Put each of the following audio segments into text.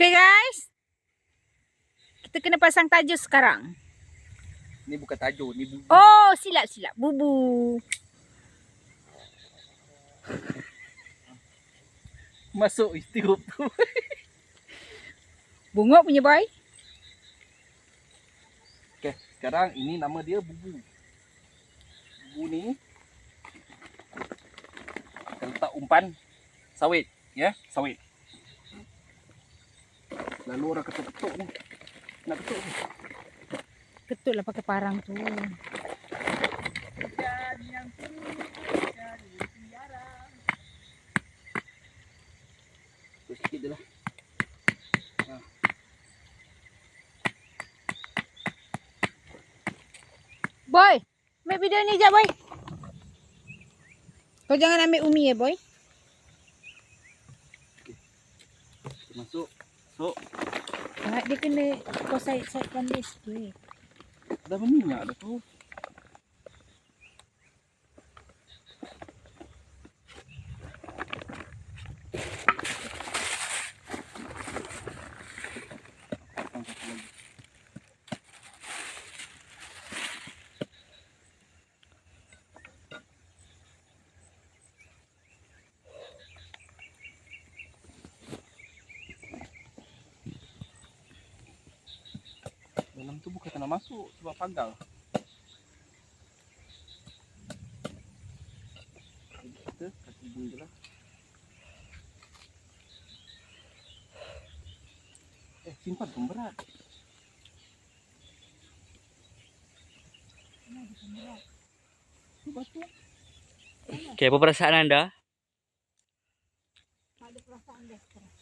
Okay guys. Kita kena pasang tajuk sekarang. Ni bukan tajuk, ni bubu. Oh, silap silap. Bubu. Masuk istirup tu. Bunga punya boy. Okey, sekarang ini nama dia bubu. Bubu ni kita letak umpan sawit, ya, sawit. Lalu orang ketuk-ketuk ni. Nak ketuk ni. Ketul lah pakai parang tu. Terus sikit je lah. Boy, ambil video ni je boy. Kau jangan ambil umi ya boy. Kita masuk. Masuk. Tak, dia kena kau side-sidekan dia sikit. Dah berminyak dah tu. Pasang Dalam tu bukan tak nak masuk sebab pagar. Jadi kita kasih bunyi je lah. Eh, simpan pun berat. Okey, apa perasaan anda? Tak ada perasaan dah sekarang.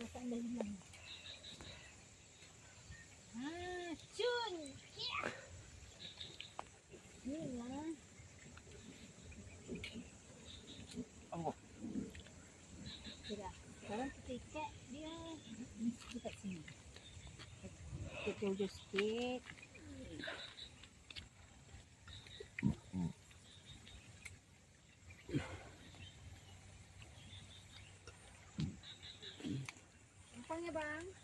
Perasaan dah hilang. Ah, cun. Yeah. Ni lah. Allah. Sudah. Sekarang kita ikat dia. Mesti kat sini. Kita tunjuk sikit. Gampangnya bang.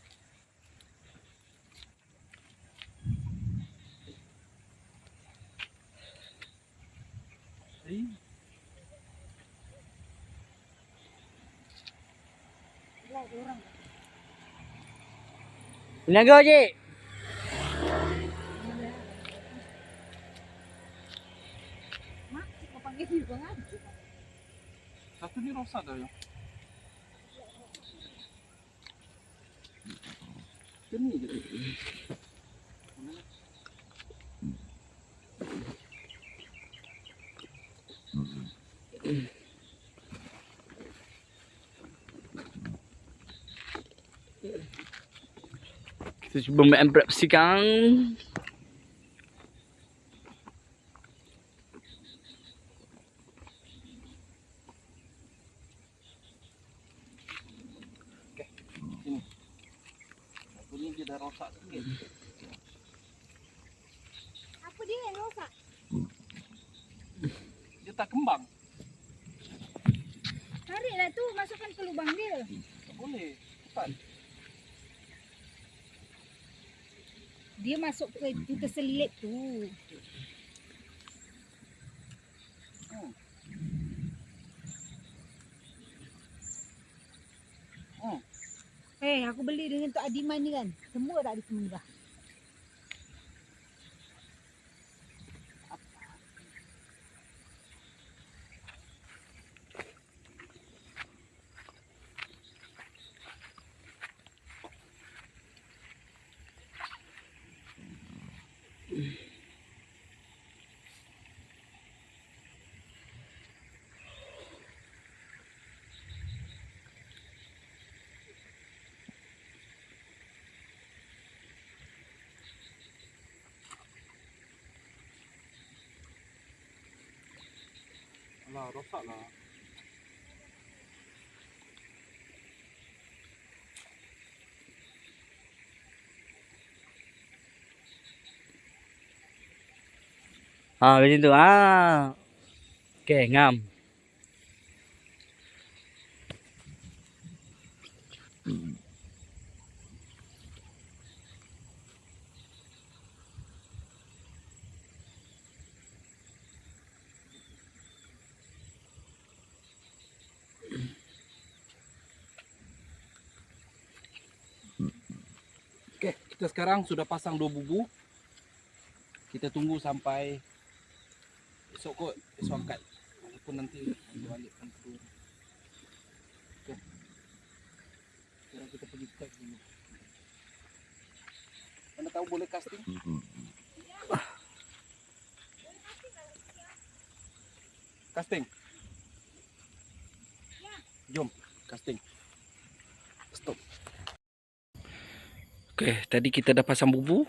Je. Bang kan? satu ni rosak dah ya. Ke ni je. Kita cuba mengimplementasikan. Satu ni dia dah rosak sikit. Apa dia yang rosak? Dia tak kembang. Tariklah tu, masukkan ke lubang dia. Tak boleh. Cepat. Dia masuk ke itu terselip tu. Hmm. Hmm. Eh, aku beli dengan Tok Adiman ni kan. Semua tak ada semenggah. Alah, rosak lah. Ha, macam tu. Ha. Okey, ngam. Okey, kita sekarang sudah pasang dua bubu. Kita tunggu sampai esok kot, esok angkat. Walaupun nanti balik kan tu. Okey. Sekarang kita pergi tag dulu. Anda tahu boleh casting? Casting. Jom, casting. Stop. Okey, tadi kita dah pasang bubu.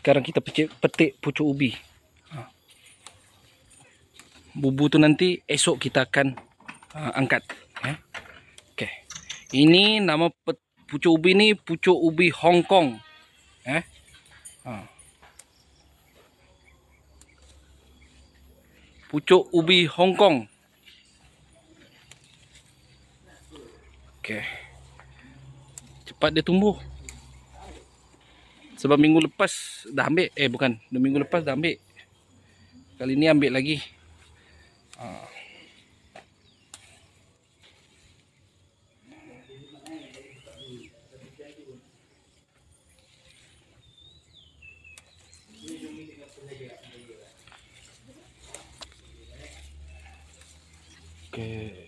Sekarang kita petik, petik pucuk ubi. Ha. Bubu tu nanti esok kita akan uh, angkat. Ya. Okey. Ini nama pet, pucuk ubi ni pucuk ubi Hong Kong. Eh? Ha. Pucuk ubi Hong Kong. Okey. Cepat dia tumbuh. Sebab minggu lepas dah ambil. Eh bukan. Dua minggu lepas dah ambil. Kali ni ambil lagi. Ha. Okay.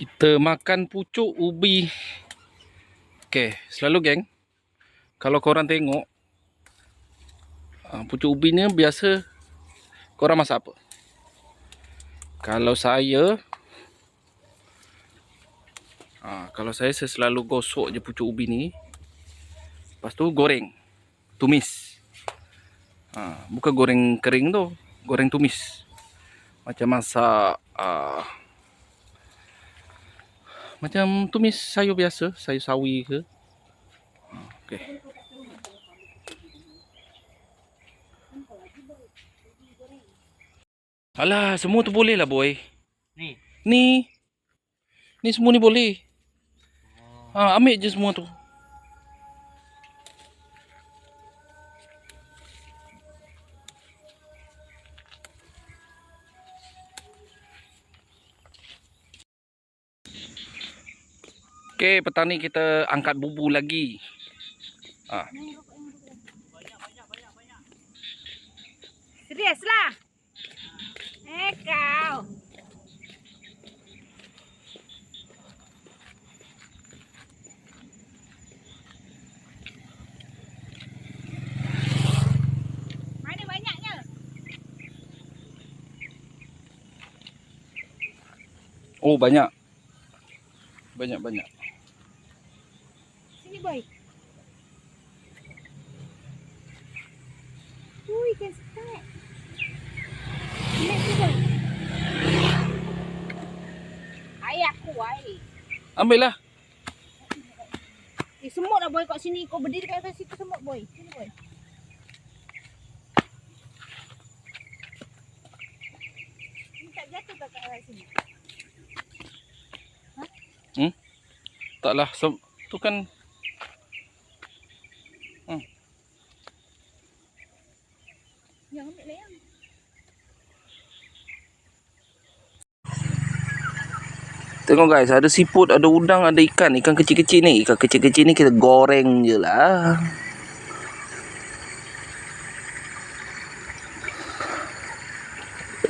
Kita makan pucuk ubi. Okey, selalu geng. Kalau korang tengok ah, pucuk ubi ni biasa korang masak apa? Kalau saya ah, kalau saya saya selalu gosok je pucuk ubi ni. Lepas tu goreng. Tumis. Ah, bukan goreng kering tu, goreng tumis. Macam masak ah, macam tumis sayur biasa, sayur sawi ke. Okey. Alah, semua tu boleh lah boy. Ni. Ni. Ni semua ni boleh. Ha, ambil je semua tu. Okey, petani kita angkat bubu lagi. Ah, Serius lah. Eh kau. Mana banyaknya? oh banyak. Banyak-banyak. Boy. Ui, can start. Boy. Ayah aku, ay. Ambil lah. Eh, semut lah boy kat sini. Kau berdiri kat atas situ semut boy. Sini boy. Ni tak jatuh tak kat atas sini? Taklah, so, tu kan Ambil lah yang. Tengok guys, ada siput, ada udang, ada ikan. Ikan kecil-kecil ni. Ikan kecil-kecil ni kita goreng je lah.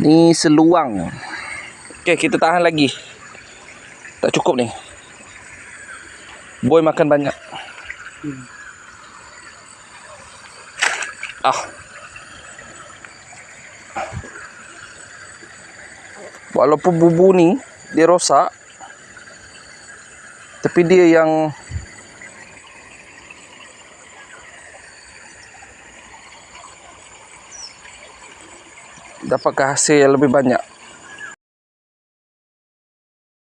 Ni seluang. Okay, kita tahan lagi. Tak cukup ni. Boy makan banyak. Ah. Walaupun bubu ni dia rosak tapi dia yang dapatkan hasil yang lebih banyak